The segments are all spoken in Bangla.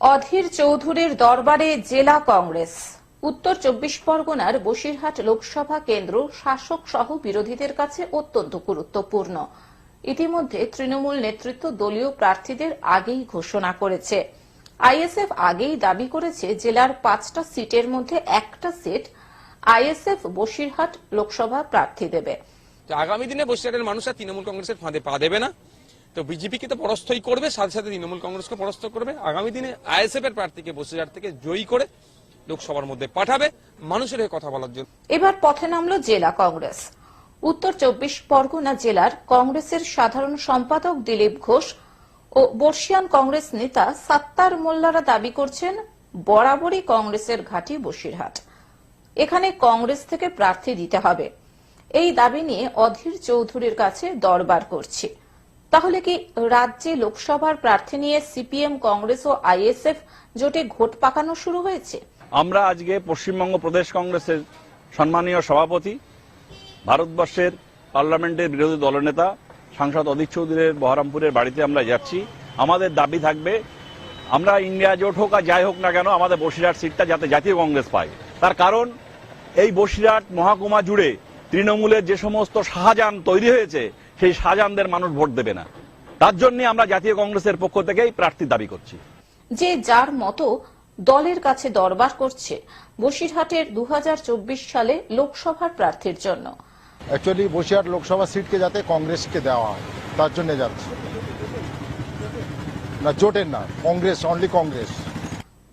অধীর চৌধুরীর দরবারে জেলা কংগ্রেস। উত্তর চব্বিশ পরগনার বসিরহাট লোকসভা কেন্দ্র শাসক সহ বিরোধীদের কাছে অত্যন্ত গুরুত্বপূর্ণ। ইতিমধ্যে তৃণমূল নেতৃত্ব দলীয় প্রার্থীদের আগেই ঘোষণা করেছে। আইএসএফ আগেই দাবি করেছে জেলার পাঁচটা সিটের মধ্যে একটা সিট আইএসএফ বসিরহাট লোকসভা প্রার্থী দেবে। আগামী দিনে বসিরহাটের মানুষরা তৃণমূল কংগ্রেসের ফাঁদে পা দেবে না? তো বিজেপিকে তো পরাস্তই করবে, সাথে সাথে তৃণমূল কংগ্রেসকে পরাস্ত করবে। আগামী দিনে আইএসএফ এর প্রার্থীকে বসিরহাট থেকে জয়ী করে লোকসভার মধ্যে পাঠাবে। মানুষের হয়ে কথা বলার জন্য। এবার পথে নামল জেলা কংগ্রেস। উত্তর চব্বিশ পরগনা জেলার কংগ্রেসের সাধারণ সম্পাদক দিলীপ ঘোষ ও বর্ষিয়ান কংগ্রেস নেতা সাত্তার মোল্লারা দাবি করছেন, বরাবরই কংগ্রেসের ঘাঁটি বসিরহাট। এখানে কংগ্রেস থেকে প্রার্থী দিতে হবে। এই দাবি নিয়ে অধীর চৌধুরীর কাছে দরবার করছি। তাহলে কি রাজ্যে লোকসভার প্রার্থী নিয়ে সিপিএম, কংগ্রেস ও আইএসএফ জোটে ঘোট পাকানো শুরু হয়েছে? আমরা আজকে পশ্চিমবঙ্গ প্রদেশ কংগ্রেসের সম্মানীয় সভাপতি, ভারতবর্ষের পার্লামেন্টের বিরোধী দলনেতা, সাংসদ অধীর চৌধুরীর বহরমপুরের বাড়িতে আমরা যাচ্ছি। আমাদের দাবি থাকবে, আমরা ইন্ডিয়া জোট হোক আর যাই হোক না কেন, আমাদের বসিরহাট সিটটা যাতে জাতীয় কংগ্রেস পায়। তার কারণ, এই বসিরহাট মহাকুমা জুড়ে তৃণমূলের যে সমস্ত শাহজাহান তৈরি হয়েছে সেই শাহজাহানদের মানুষ ভোট দেবে না। তার জন্য আমরা জাতীয় কংগ্রেসের পক্ষ থেকেই প্রার্থীর দাবি করছি। যে যার মতো দলের কাছে দরবার করছে বসিরহাটের দু সালে লোকসভার প্রার্থীর জন্য। অ্যাকচুয়ালি বসিরহাট লোকসভা সিটকে যাতে কংগ্রেসকে দেওয়া হয় তার জন্য যাচ্ছে। না জোটের না কংগ্রেস অনলি কংগ্রেস।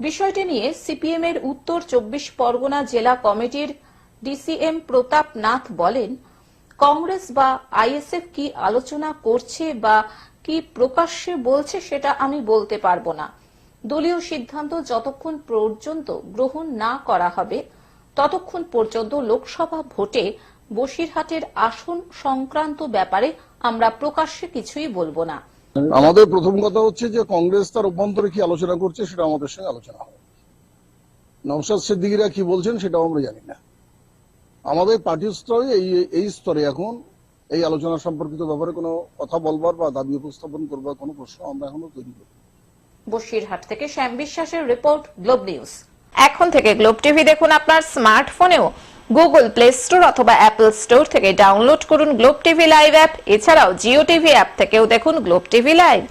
বিষয়টি নিয়ে সিপিএম এর উত্তর চব্বিশ পরগনা জেলা কমিটির ডিসিএম প্রতাপ নাথ বলেন কংগ্রেস বা আইএসএফ কি আলোচনা করছে বা কি প্রকাশ্যে বলছে সেটা আমি বলতে পারব না। দলীয় সিদ্ধান্ত যতক্ষণ পর্যন্ত গ্রহণ না করা হবে, ততক্ষণ পর্যন্ত লোকসভা ভোটে বসিরহাটের আসন সংক্রান্ত ব্যাপারে আমরা প্রকাশ্যে কিছুই বলব না। আমাদের প্রথম কথা হচ্ছে যে কংগ্রেস তার অভ্যন্তরে কি আলোচনা করছে সেটা আমাদের সঙ্গে আলোচনা হবে। নওশাদ সিদ্দিকিরা কি বলছেন সেটাও আমরা জানি না। আমাদের পার্টির স্তরে, এই এই স্তরে এখন এই আলোচনা সম্পর্কিত ব্যাপারে কোনো কথা বলবার বা দাবি উপস্থাপন করবার কোনো প্রশ্ন আমরা এখনও তৈরি করি বসিরহাট থেকে শ্যাম বিশ্বাসের রিপোর্ট, গ্লোব নিউজ। এখন থেকে গ্লোব টিভি দেখুন আপনার স্মার্টফোনেও। গুগল প্লে স্টোর অথবা অ্যাপল স্টোর থেকে ডাউনলোড করুন গ্লোব টিভি লাইভ অ্যাপ। এছাড়াও জিও টিভি অ্যাপ থেকেও দেখুন গ্লোব টিভি লাইভ।